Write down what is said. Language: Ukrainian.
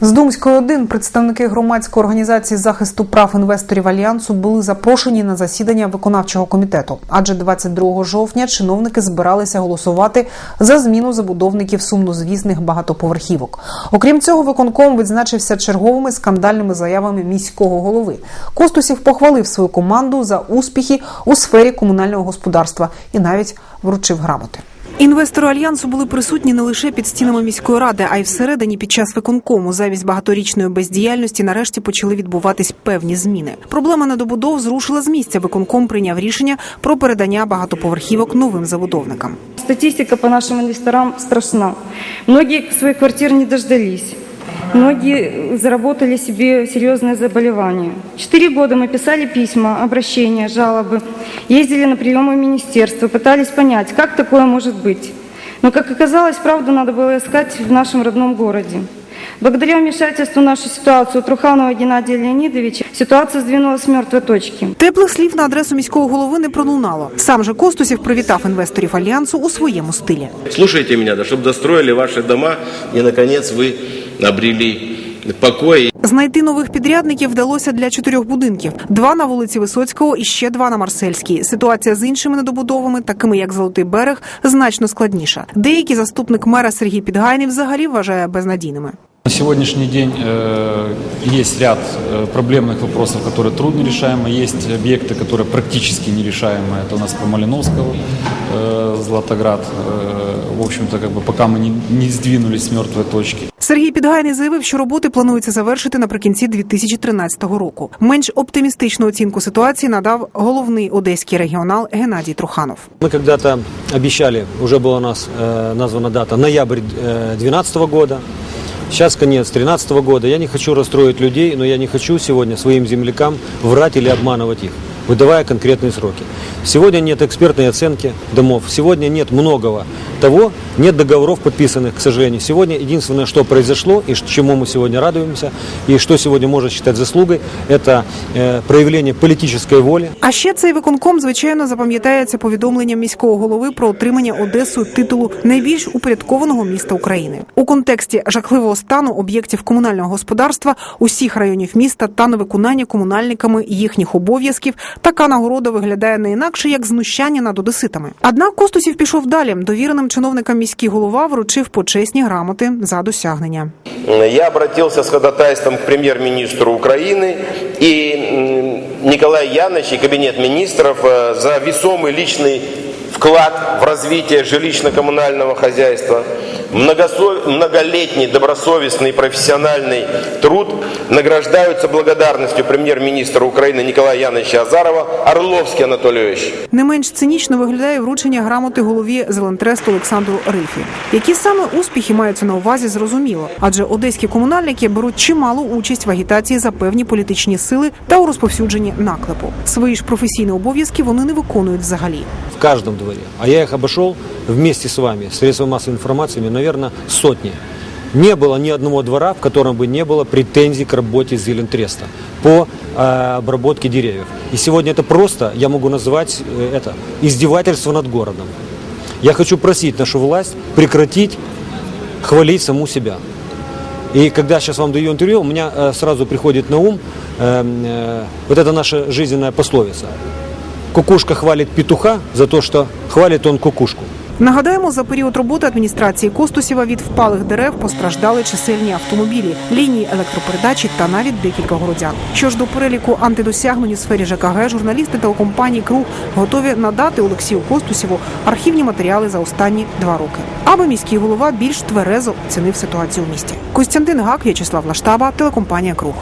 З Думської 1 представники громадської організації захисту прав інвесторів альянсу були запрошені на засідання виконавчого комітету. Адже 22 жовтня чиновники збиралися голосувати за зміну забудовників сумнозвісних багатоповерхівок. Окрім цього, виконком відзначився черговими скандальними заявами міського голови. Костусів похвалив свою команду за успіхи у сфері комунального господарства і навіть вручив грамоти. Інвестори альянсу були присутні не лише під стінами міської ради, а й всередині під час виконкому. Замість багаторічної бездіяльності нарешті почали відбуватись певні зміни. Проблема недобудов зрушила з місця. Виконком прийняв рішення про передання багатоповерхівок новим забудовникам. Статистика по нашим інвесторам страшна. Многі свої квартир не дождались. Многие заработали себе серьезные заболевания. Четыре года мы писали письма, обращения, жалобы, ездили на приемы в министерство, пытались понять, как такое может быть. Но, как оказалось, правду надо было искать в нашем родном городе. Благодаря вмешательству в нашу ситуацию Труханова Геннадия Леонидовича ситуация сдвинулась с мертвой точки. Теплих слів на адресу міського голови не пролунало. Сам же Костусів привітав інвесторів альянсу у своєму стилі. Слушайте меня, да, чтобы достроили ваши дома и, наконец, вы обрели покой. Знайти нових підрядників вдалося для чотирьох будинків: два на вулиці Висоцького і ще два на Марсельській. Ситуація з іншими недобудовами, такими як Золотий берег, значно складніша. Деякі заступник мера Сергій Підгайний взагалі вважає безнадійними. На сегодняшний день э, есть ряд э, проблемных вопросов, которые трудно решаемы. Есть объекты, которые практически нерешаемы. Это у нас по Малиновского, э, Златоград. Э, в общем-то, как бы пока мы не, не сдвинулись с мертвой точки. Сергій Підгайний заявив, що роботи планується завершити наприкінці 2013 року. Менш оптимістичну оцінку ситуації надав головний одеський регіонал Геннадій Труханов. Мы когда-то обещали, уже была у нас э, названа дата, ноябрь 2012 года. Сейчас конец 2013 года. Я не хочу расстроить людей, но я не хочу сегодня своим землякам врать или обманывать их, выдавая конкретные сроки. Сегодня нет экспертной оценки домов. Сегодня нет многого того, нет договоров подписанных, к сожалению. Сегодня единственное, что произошло и ш- чему мы сегодня радуемся, и что сегодня можно считать заслугой, это э, проявление политической воли, А ще цей виконком, звичайно, запам'ятається повідомленням міського голови про отримання Одесою титулу найбільш упорядкованого міста України у контексті жахливого стану об'єктів комунального господарства усіх районів міста та невиконання комунальниками їхніх обов'язків. Така нагорода виглядає не інакше як знущання над одеситами. Однак Костусів пішов далі. Довіреним чиновникам міський голова вручив почесні грамоти за досягнення. Я обратился с ходатайством к премьер-министру Украины и м, Николай Янович и кабинет министров э, за весомый личный вклад в развитие жилищно-коммунального хозяйства, многосо- многолетний добросовестный и профессиональный труд награждаются благодарностью премьер-министра Украины Николая Яновича Азарова Орловский Анатольевич. Не менш цинічно виглядає вручення грамоти голові Зелентресту Олександру Рифі. Які саме успіхи маються на увазі, зрозуміло, адже одеські комунальники беруть чималу участь в агітації за певні політичні сили та у розповсюдженні наклепу. Свої ж професійні обов'язки вони не виконують взагалі. в каждом дворе. А я их обошел вместе с вами, средства массовой информации, наверное, сотни. Не было ни одного двора, в котором бы не было претензий к работе Зелентреста по э, обработке деревьев. И сегодня это просто, я могу назвать э, это, издевательство над городом. Я хочу просить нашу власть прекратить хвалить саму себя. И когда сейчас вам даю интервью, у меня э, сразу приходит на ум э, э, вот эта наша жизненная пословица. Кукушка хвалит петуха за то, что хвалит он кукушку. Нагадаємо, за період роботи адміністрації Костусєва від впалих дерев постраждали чисельні автомобілі, лінії електропередачі та навіть декілька городян. Що ж до переліку антидосягнень у сфері ЖКГ, журналісти телекомпанії Круг готові надати Олексію Костусєву архівні матеріали за останні два роки, аби міський голова більш тверезо оцінив ситуацію в місті. Костянтин Гак, В'ячеслав Лаштаба, телекомпанія Круг.